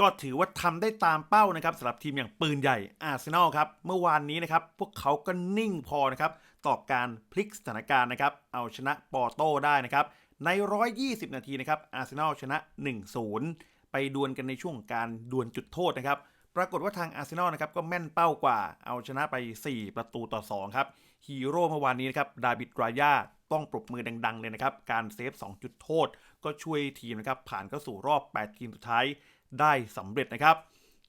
ก็ถือว่าทำได้ตามเป้านะครับสำหรับทีมอย่างปืนใหญ่อาร์เซนอลครับ เมื่อวานนี้นะครับ พวกเขาก็นิ่งพอนะครับ ต่อการพลิกสถานการณ์นะครับ เอาชนะปอร์โต้ได้นะครับ ใน 120 นาทีนะครับอาร์เซนอลชนะ 1-0 ไปดวลกันในช่วงการดวลจุดโทษนะครับปรากฏว่าทางอาร์เซนอลนะครับก็แม่นเป้ากว่า เอาชนะไป 4 ประตูต่อ 2 ครับฮีโร่เมื่อวานนี้นะครับดาบิดรายาต้องปรบมือดัง ๆ เลยนะครับ การเซฟ 2 จุดโทษ ก็ช่วยทีมนะครับผ่านเข้าสู่รอบ 8 ทีมสุดท้าย ได้สำเร็จนะครับ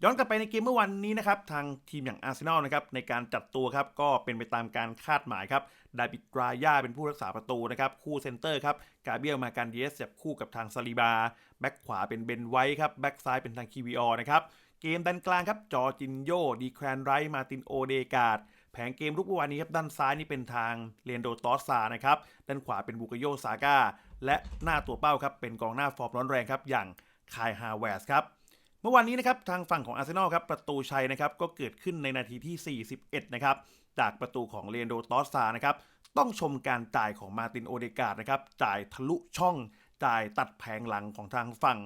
ย้อนกลับไปในเกมเมื่อวันนี้นะครับทางทีมอย่างอาร์เซนอลนะครับในการจัดตัวครับก็เป็นไปตามการคาดหมายครับดาบิดรายาเป็นผู้รักษาประตูนะครับคู่เซนเตอร์ครับกาเบียลมาการเดียสจับคู่กับทางซาลิบาแบ็กขวาเป็นเบนไวท์ครับแบ็กซ้ายเป็นทางคีวีออนะครับเกมด้านกลางครับจอจินโยดีแครนไรท์มาตินโอเดกาดแผงเกมรุกเมื่อวานนี้ครับด้านซ้ายนี่เป็นทางเรนโดตอสซานะครับด้านขวาเป็นบุกโยซาก้าและหน้าตัวเป้าครับเป็นกองหน้าฟอร์มร้อนแรงครับอย่าง คายฮาเวสครับเมื่อวานนี้นะครับทางฝั่งของอาร์เซนอลครับประตูชัยนะครับก็เกิดขึ้นในนาทีที่ 41 นะครับจากประตูของเรนโดตอสซานะครับต้องชมการจ่ายของมาตินโอเดกาดนะครับจ่ายทะลุช่องจ่ายตัดแผงหลังของทางฝั่ง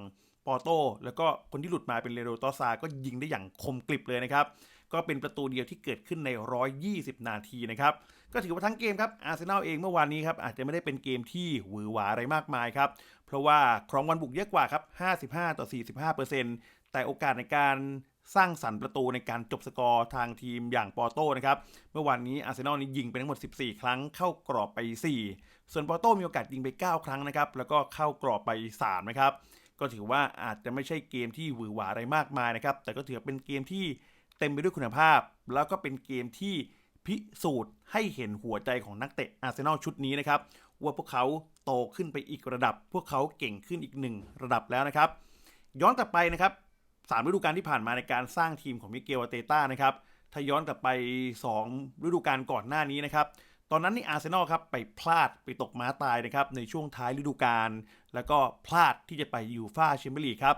ปอโตแล้วก็คนที่หลุดมาเป็นเรนโดตอซาก็ยิงได้อย่างคมกริบเลยนะครับ ก็เป็นประตูเดียวที่เกิดขึ้นใน 120 นาทีนะครับ ก็ถือว่าทั้งเกมครับ อาร์เซนอลเองเมื่อวานนี้ครับอาจจะไม่ได้เป็นเกมที่หวือหวาอะไรมากมายครับ เพราะว่าครองวันบุกเยอะกว่าครับ 55 ต่อ 45%แต่โอกาสในการสร้างสรรค์ประตูในการจบสกอร์ทางทีมอย่างปอร์โต้นะครับ เมื่อวานนี้อาร์เซนอลนี่ยิงไปทั้งหมด 14 ครั้ง เข้ากรอบไป 4 ส่วนปอร์โต้มีโอกาสยิงไป 9 ครั้งนะครับ แล้วก็เข้ากรอบไป 3 นะครับ ก็ถือว่าอาจจะไม่ใช่เกมที่หวือหวาอะไรมากมายนะครับ แต่ก็ถือเป็นเกมที่ เต็มไปด้วยคุณภาพ แล้วก็เป็นเกมที่พิสูจน์ให้เห็นหัวใจของนักเตะอาร์เซนอลชุดนี้นะครับ ว่าพวกเขาโตขึ้นไปอีกระดับ พวกเขาเก่งขึ้นอีกหนึ่งระดับแล้วนะครับ ย้อนกลับไปนะครับสามฤดูกาลที่ผ่านมาในการสร้างทีมของมิเกลอาเตต้านะครับถ้าย้อนกลับไป 2 ฤดูกาลก่อนหน้านี้นะครับ ตอนนั้นนี่อาร์เซนอลครับไปพลาดไปตกม้าตายนะครับในช่วงท้ายฤดูกาล แล้วก็พลาดที่จะไปยูฟ่าแชมเปี้ยนลีกครับ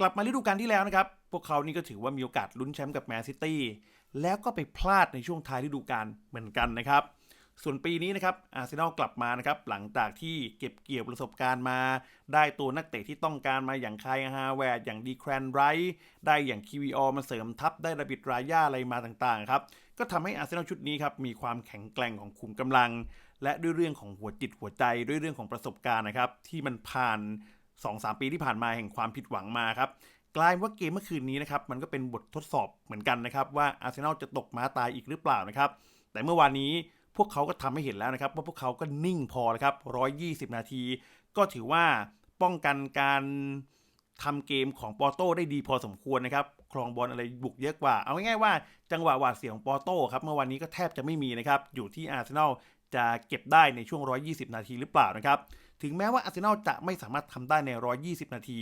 กลับมาฤดูกาลที่แล้วนะครับ พวกเขานี่ก็ถือว่ามีโอกาสลุ้นแชมป์กับแมนซิตี้แล้วก็ไปพลาดในช่วงท้ายฤดูกาลเหมือนกันนะครับ ส่วนปีนี้นะครับอาร์เซนอลกลับมานะครับ หลังจากที่เก็บเกี่ยวประสบการณ์มา ได้ตัวนักเตะที่ต้องการมาอย่างคายฮาแวร์อย่างดีแครนไรท์ได้อย่างคีวีออมาเสริมทัพได้ระบิดรายาอะไรมาต่างๆครับก็ทำให้อาร์เซนอลชุดนี้ครับมีความแข็งแกร่งของขุมกำลัง และด้วยเรื่องของหัวจิตหัวใจด้วยเรื่องของประสบการณ์นะครับที่มันผ่าน 2-3ปีที่ผ่านมาแห่งความผิดหวังมาครับกลายว่าเกมเมื่อคืนนี้นะครับมันก็เป็นบททดสอบเหมือนกันนะครับว่าอาร์เซนอลจะตกม้าตายอีกหรือเปล่านะครับแต่เมื่อวานนี้พวกเขาก็ทำให้เห็นแล้วนะครับว่าพวกเขาก็นิ่งพอแล้วครับ120 นาที ก็ถือว่าป้องกันการทำเกมของปอร์โต้ได้ดีพอสมควรนะครับ ครองบอลอะไรบุกเยอะกว่า เอาง่ายๆว่าจังหวะหวาดเสียของปอโต้ครับเมื่อวันนี้ก็แทบจะไม่มีนะครับ อยู่ที่อาร์เซนอลจะเก็บได้ในช่วง 120 นาทีหรือเปล่านะครับ ถึงแม้ว่าอาร์เซนอลจะไม่สามารถทำได้ใน 120 นาที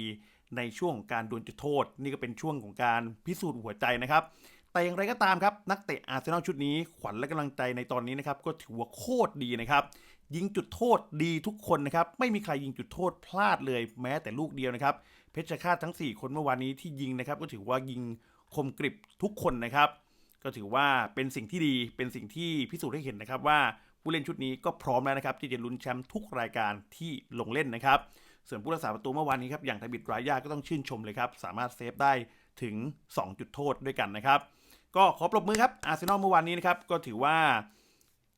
ในช่วงของการดวลจุดโทษ นี่ก็เป็นช่วงของการพิสูจน์หัวใจนะครับ แต่อย่างไรก็ตามครับ นักเตะอาร์เซนอลชุดนี้ขวัญและกำลังใจในตอนนี้นะครับก็ถือว่าโคตรดีนะครับ ยิงจุดโทษดีทุกคนนะครับ ไม่มีใครยิงจุดโทษพลาดเลยแม้แต่ลูกเดียวนะครับ เพชรฆาตทั้ง 4 คนเมื่อวานนี้ที่ยิงนะครับ ก็ถือว่ายิงคมกริบทุกคนนะครับ ก็ถือว่าเป็นสิ่งที่ดีเป็นสิ่งที่พิสูจน์ให้เห็นนะครับ ว่าผู้เล่นชุดนี้ก็พร้อมแล้วนะครับ ที่จะลุ้นแชมป์ทุกรายการที่ลงเล่นนะครับ ส่วนผู้รักษาประตูเมื่อวานนี้ครับอย่างทบิดรายาก็ต้องชื่นชมเลยครับสามารถเซฟได้ถึง 2 จุดโทษด้วยกันนะครับ ก็ขอปรบมือครับอาร์เซนอลเมื่อวานนี้นะครับก็ถือว่า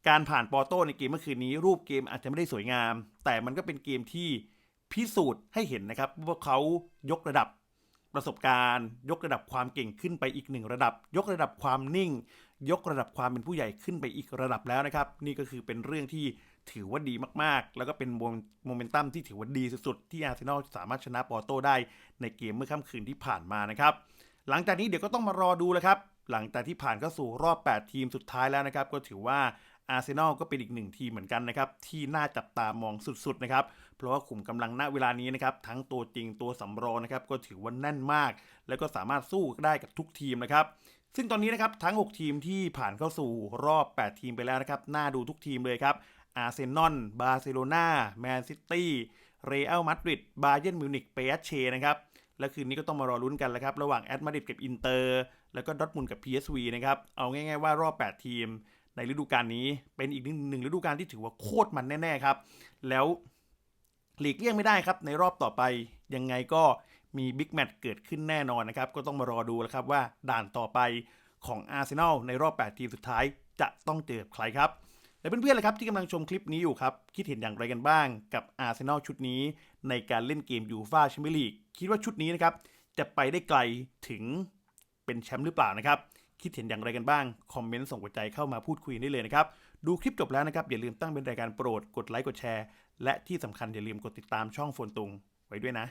การผ่านปอร์โต้ในเกมเมื่อคืนนี้ รูปเกมอาจจะไม่ได้สวยงาม แต่มันก็เป็นเกมที่พิสูจน์ให้เห็นนะครับว่าเขายกระดับประสบการณ์ ยกระดับความเก่งขึ้นไปอีกหนึ่งระดับ ยกระดับความนิ่ง ยกระดับความเป็นผู้ใหญ่ขึ้นไปอีกระดับแล้วนะครับ นี่ก็คือเป็นเรื่องที่ถือว่าดีมากๆ แล้วก็เป็นโมเมนตัมที่ถือว่าดีสุดๆ ที่อาร์เซนอลสามารถชนะปอร์โต้ได้ในเกมเมื่อค่ำคืนที่ผ่านมานะครับ หลังจากนี้เดี๋ยวก็ต้องมารอดูแล้วครับ หลังจากที่ผ่านเข้าสู่รอบ 8 ทีมสุดท้ายแล้วนะครับ ก็ถือว่า อาร์เซนอลก็เป็นอีกหนึ่งทีมเหมือนกันนะครับที่น่าจับตามองสุดๆนะครับเพราะว่าขุมกำลังณเวลานี้นะครับทั้งตัวจริงตัวสำรองนะครับก็ถือว่าแน่นมาก แล้วก็สามารถสู้ได้กับทุกทีมนะครับซึ่งตอนนี้นะครับทั้ง 6 ทีมที่ผ่านเข้าสู่รอบ 8 ทีมไปแล้วนะครับน่าดูทุกทีมเลยครับอาร์เซนอลบาร์เซโลนาแมนซิตี้เรอัลมาดริดบาเยิร์นมิวนิกเปเชนะครับและคืนนี้ก็ต้องมารอลุ้นกันแล้วครับ ระหว่างแอตมาดริดกับอินเตอร์ แล้วก็ดอทมุนกับ PSV นะครับ เอาง่ายๆว่ารอบ 8 ทีม ในฤดูกาลนี้เป็นอีกหนึ่งฤดูกาลที่ถือว่าโคตรมันแน่ๆครับ แล้วหลีกเลี่ยงไม่ได้ครับ ในรอบต่อไปยังไงก็มีบิ๊กแมตช์เกิดขึ้นแน่นอนนะครับ ก็ต้องมารอดูแล้วครับว่าด่านต่อไปของอาร์เซนอลในรอบ 8 ทีมสุดท้ายจะต้องเจอใครครับและเพื่อนๆเล่ะครับที่กำลังชมคลิปนี้อยู่ครับ คิดเห็นอย่างไรกันบ้างกับอาร์เซนอลชุดนี้ในการเล่นเกมยูฟ่าแชมเปี้ยนลีกคิดว่าชุดนี้นะครับจะไปได้ไกลถึงเป็นแชมป์หรือเปล่านะครับ คิดเห็นอย่างไรกันบ้าง คอมเมนต์ส่งหัวใจเข้ามาพูดคุยได้เลยนะครับ ดูคลิปจบแล้วนะครับ อย่าลืมตั้งเป็นรายการโปรด กดไลค์ กดแชร์ และที่สำคัญอย่าลืมกดติดตามช่องโฟนตุงไว้ด้วยนะ